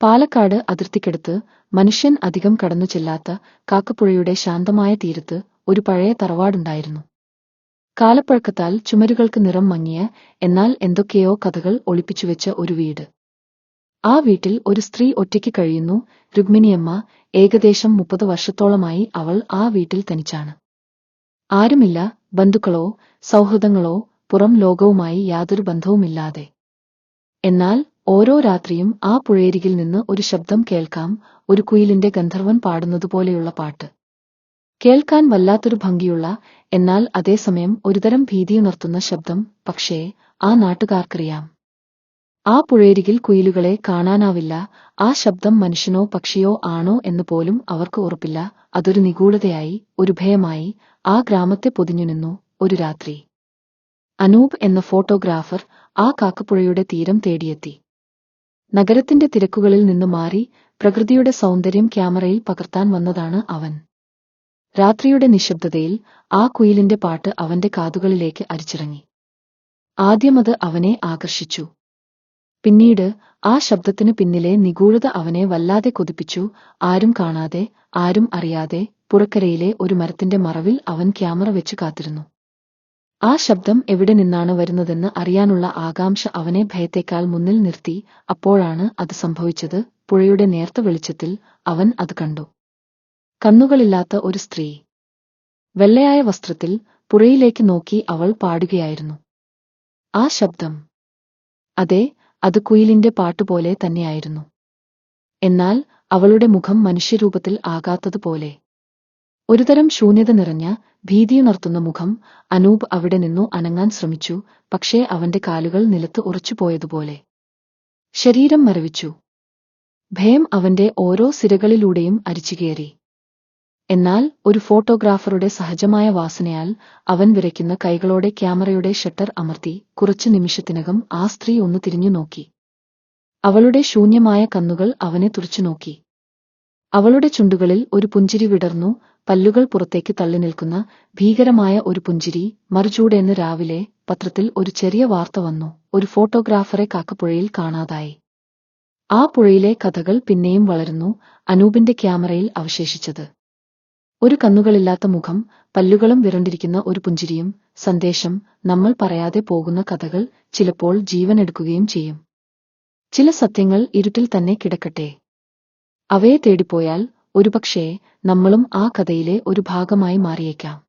പാലക്കാട് അതിർത്തിക്കടുത്ത് മനുഷ്യൻ അധികം കടന്നു ചെല്ലാത്ത കാക്കപ്പുഴയുടെ ശാന്തമായ തീരത്ത് ഒരു പഴയ തറവാടുണ്ടായിരുന്നു. കാലപ്പഴക്കത്താൽ ചുമരുകൾക്ക് നിറം മങ്ങിയ എന്നാൽ എന്തൊക്കെയോ കഥകൾ ഒളിപ്പിച്ചുവെച്ച ഒരു വീട്. ആ വീട്ടിൽ ഒരു സ്ത്രീ ഒറ്റയ്ക്ക് കഴിയുന്നു. രുക്മിണിയമ്മ ഏകദേശം മുപ്പത് വർഷത്തോളമായി അവൾ ആ വീട്ടിൽ തനിച്ചാണ്. ആരുമില്ല ബന്ധുക്കളോ സൗഹൃദങ്ങളോ പുറം ലോകവുമായി യാതൊരു ബന്ധവുമില്ലാതെ. എന്നാൽ ഓരോ രാത്രിയും ആ പുഴയരികിൽ നിന്ന് ഒരു ശബ്ദം കേൾക്കാം ഒരു കുയിലിന്റെ ഗന്ധർവൻ പാടുന്നതുപോലെയുള്ള പാട്ട്. കേൾക്കാൻ വല്ലാത്തൊരു ഭംഗിയുള്ള എന്നാൽ അതേസമയം ഒരുതരം ഭീതിയുണർത്തുന്ന ശബ്ദം പക്ഷേ ആ നാട്ടുകാർക്കറിയാം. ആ പുഴയരികിൽ കുയിലുകളെ കാണാനാവില്ല ആ ശബ്ദം മനുഷ്യനോ പക്ഷിയോ ആണോ എന്ന് പോലും അവർക്ക് ഉറപ്പില്ല അതൊരു നിഗൂഢതയായി ഒരു ഭയമായി ആ ഗ്രാമത്തെ പൊതിഞ്ഞു നിന്നു ഒരു രാത്രി. അനൂപ് എന്ന ഫോട്ടോഗ്രാഫർ ആ കാക്കപ്പുഴയുടെ തീരം തേടിയെത്തി. നഗരത്തിന്റെ തിരക്കുകളിൽ നിന്ന് മാറി പ്രകൃതിയുടെ സൗന്ദര്യം ക്യാമറയിൽ പകർത്താൻ വന്നതാണ് അവൻ. രാത്രിയുടെ നിശബ്ദതയിൽ ആ കുയിലിന്റെ പാട്ട് അവന്റെ കാതുകളിലേക്ക് അരിച്ചിറങ്ങി. ആദ്യമത് അവനെ ആകർഷിച്ചു. പിന്നീട് ആ ശബ്ദത്തിനു പിന്നിലെ നിഗൂഢത അവനെ വല്ലാതെ കൊതിപ്പിച്ചു. ആരും കാണാതെ ആരും അറിയാതെ പുറക്കരയിലെ ഒരു മരത്തിന്റെ മറവിൽ അവൻ ക്യാമറ വെച്ച് കാത്തിരുന്നു. ആ ശബ്ദം എവിടെ നിന്നാണ് വരുന്നതെന്ന് അറിയാനുള്ള ആകാംക്ഷ അവനെ ഭയത്തേക്കാൾ മുന്നിൽ നിർത്തി. അപ്പോഴാണ് അത് സംഭവിച്ചത്. പുഴയുടെ നേർത്ത വെളിച്ചത്തിൽ അവൻ അത് കണ്ടു. കണ്ണുകളില്ലാത്ത ഒരു സ്ത്രീ. വെള്ളയായ വസ്ത്രത്തിൽ പുഴയിലേക്ക് നോക്കി അവൾ പാടുകയായിരുന്നു. ആ ശബ്ദം. അതെ അത് കുയിലിന്റെ പാട്ടുപോലെ തന്നെയായിരുന്നു. എന്നാൽ അവളുടെ മുഖം മനുഷ്യരൂപത്തിൽ ആകാത്തതുപോലെ. ഒരുതരം ശൂന്യത നിറഞ്ഞ ഭീതിയുണർത്തുന്ന മുഖം അനൂപ് അവിടെ നിന്നു അനങ്ങാൻ ശ്രമിച്ചു പക്ഷേ അവന്റെ കാലുകൾ നിലത്ത് ഉറച്ചുപോയതുപോലെ ശരീരം മരവിച്ചു. ഭയം അവന്റെ ഓരോ സിരകളിലൂടെയും അരിച്ചുകയറി എന്നാൽ ഒരു ഫോട്ടോഗ്രാഫറുടെ സഹജമായ വാസനയാൽ അവൻ വിരയ്ക്കുന്ന കൈകളോടെ ക്യാമറയുടെ ഷട്ടർ അമർത്തി കുറച്ചു നിമിഷത്തിനകം ആ സ്ത്രീ ഒന്ന് തിരിഞ്ഞു നോക്കി. അവളുടെ ശൂന്യമായ കന്നുകൾ അവനെ തുറച്ചു നോക്കി. അവളുടെ ചുണ്ടുകളിൽ ഒരു പുഞ്ചിരി വിടർന്നു പല്ലുകൾ പുറത്തേക്ക് തള്ളി നിൽക്കുന്ന ഭീകരമായ ഒരു പുഞ്ചിരി മറുചൂടെന്ന് രാവിലെ പത്രത്തിൽ ഒരു ചെറിയ വാർത്ത വന്നു. ഒരു ഫോട്ടോഗ്രാഫറെ കാക്കപ്പുഴയിൽ കാണാതായി. ആ പുഴയിലെ കഥകൾ പിന്നെയും വളരുന്നു അനൂപിന്റെ ക്യാമറയിൽ അവശേഷിച്ചത്. ഒരു കണ്ണുകളില്ലാത്ത മുഖം പല്ലുകളും വിരണ്ടിരിക്കുന്ന ഒരു പുഞ്ചിരിയും സന്ദേശം നമ്മൾ പറയാതെ പോകുന്ന കഥകൾ ചിലപ്പോൾ ജീവനെടുക്കുകയും ചെയ്യും. ചില സത്യങ്ങൾ ഇരുട്ടിൽ തന്നെ കിടക്കട്ടെ. അവയെ തേടിപ്പോയാൽ ഒരുപക്ഷേ നമ്മളും ആ കഥയിലെ ഒരു ഭാഗമായി മാറിയേക്കാം.